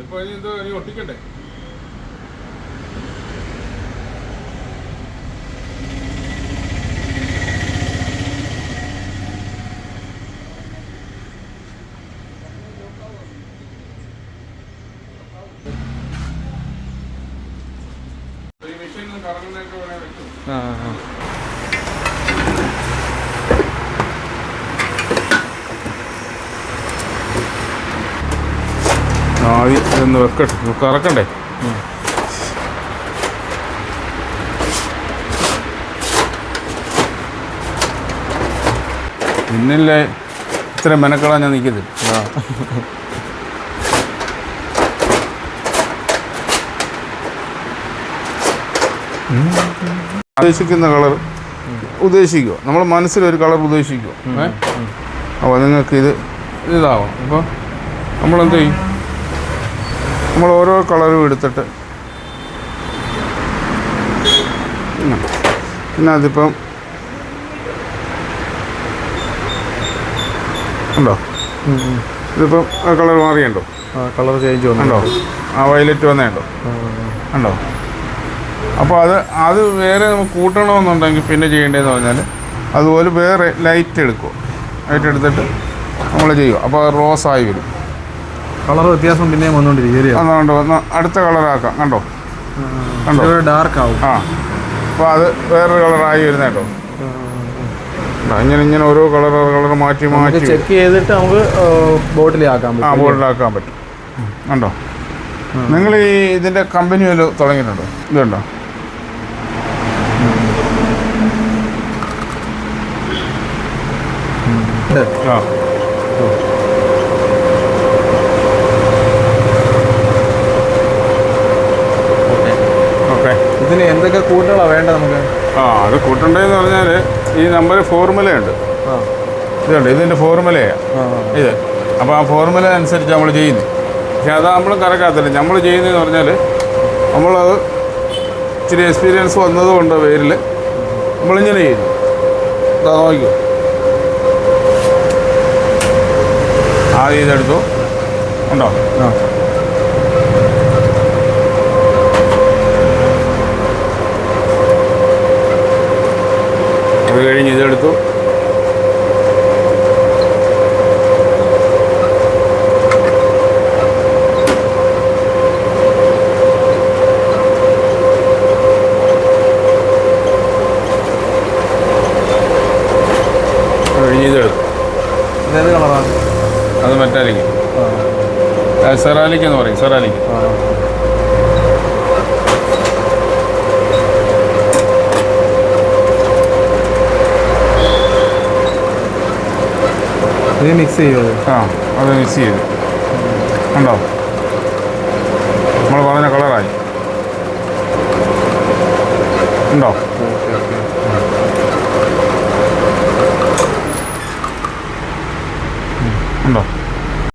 ഇതിപ്പോ ഇനി എന്തോ ഇനി ഒട്ടിക്കണ്ടേ? ഈ വേണേ വെച്ചു. ആ ആ. ആദ്യം ഇതൊന്ന് വെക്കട്ടെ നമുക്ക് ഇറക്കണ്ടേ പിന്നില്ലേ? ഇത്ര മെനക്കെടാൻ ഞാൻ നിൽക്കുന്നത് ഉദ്ദേശിക്കുന്ന കളർ ഉദ്ദേശിക്കുക. നമ്മൾ മനസ്സിലൊരു കളർ ഉദ്ദേശിക്കുക. അപ്പോൾ നിങ്ങൾക്ക് ഇത് ഇതാവും അപ്പോൾ നമ്മളെന്ത് ചെയ്യും? നമ്മൾ ഓരോ കളറും എടുത്തിട്ട്. പിന്നെ അതിപ്പം ഉണ്ടോ? ഇതിപ്പം കളർ മാറിയുണ്ടോ? കളർ ചേഞ്ച് വന്നുണ്ടോ ആ വയലറ്റ് വന്നേണ്ടോ ഉണ്ടോ? അപ്പോൾ അത് അത് വേറെ നമുക്ക് കൂട്ടണമെന്നുണ്ടെങ്കിൽ പിന്നെ ചെയ്യേണ്ടതെന്ന് പറഞ്ഞാൽ അതുപോലെ വേറെ ലൈറ്റ് എടുക്കുക. ലൈറ്റ് എടുത്തിട്ട് നമ്മൾ ചെയ്യും അപ്പോൾ റോസായി വരും. കളർ വ്യത്യാസം പിന്നെയും വന്നുകൊണ്ടിരിക്കും അതുകൊണ്ട് വന്ന് അടുത്ത കളറാക്കാം കണ്ടോ? കണ്ടോ? ഡാർക്ക് ആവും. ആ. അപ്പോൾ അത് വേറൊരു കളറായി വരുന്ന കേട്ടോ. ആ, ഇങ്ങനെ ഇങ്ങനെ ഓരോ കളർ കളർ മാറ്റി മാറ്റി ചെക്ക് ചെയ്തിട്ട് നമുക്ക് ബോട്ടിലാക്കാൻ ആ ബോട്ടിൽ ആക്കാൻ പറ്റും. കണ്ടോ? നിങ്ങൾ ഈ ഇതിന്റെ കമ്പനി വല്ലതും തുടങ്ങിയിട്ടുണ്ടോ? ഇതുണ്ടോ? ആ. എന്തൊക്കെ കൂട്ടുകളാണ് വേണ്ടത് നമുക്ക്? ആ അത് കൂട്ടണ്ടെന്ന് പറഞ്ഞാൽ ഈ നമ്പർ ഫോർമുലയുണ്ട്. ആ. ഇതുണ്ട് ഇതിന്റെ ഫോർമുലയാണ് ഇത്. അപ്പോൾ ആ ഫോർമുല അനുസരിച്ച് നമ്മൾ ചെയ്യുന്നത് പക്ഷെ അത് നമ്മൾ കറക്കാത്തില്ല. നമ്മൾ ചെയ്യുന്നതെന്ന് പറഞ്ഞാൽ നമ്മളത് ഇച്ചിരി എക്സ്പീരിയൻസ് വന്നതുകൊണ്ട് പേരിൽ നമ്മളിങ്ങനെ ചെയ്യുന്നു. ഇതാ നോക്കിയോ ആ ഇതെടുത്തു. ഉണ്ടോ? ആ അത് കഴിഞ്ഞ് ഇതെടുത്തു അത് കഴിഞ്ഞ് ഇതെടുത്തു ഇതേത് കളറാണ് അത് മെറ്റാലിക്ക് ആ സെറാലിക്ക് എന്ന് പറയും സെറാലിക്ക് ഇത് മിക്സ് ചെയ്യുമോ ആ അത് മിക്സ് ചെയ്ത്. ഉണ്ടോ നമ്മൾ പറഞ്ഞ കളറായി ഉണ്ടോ?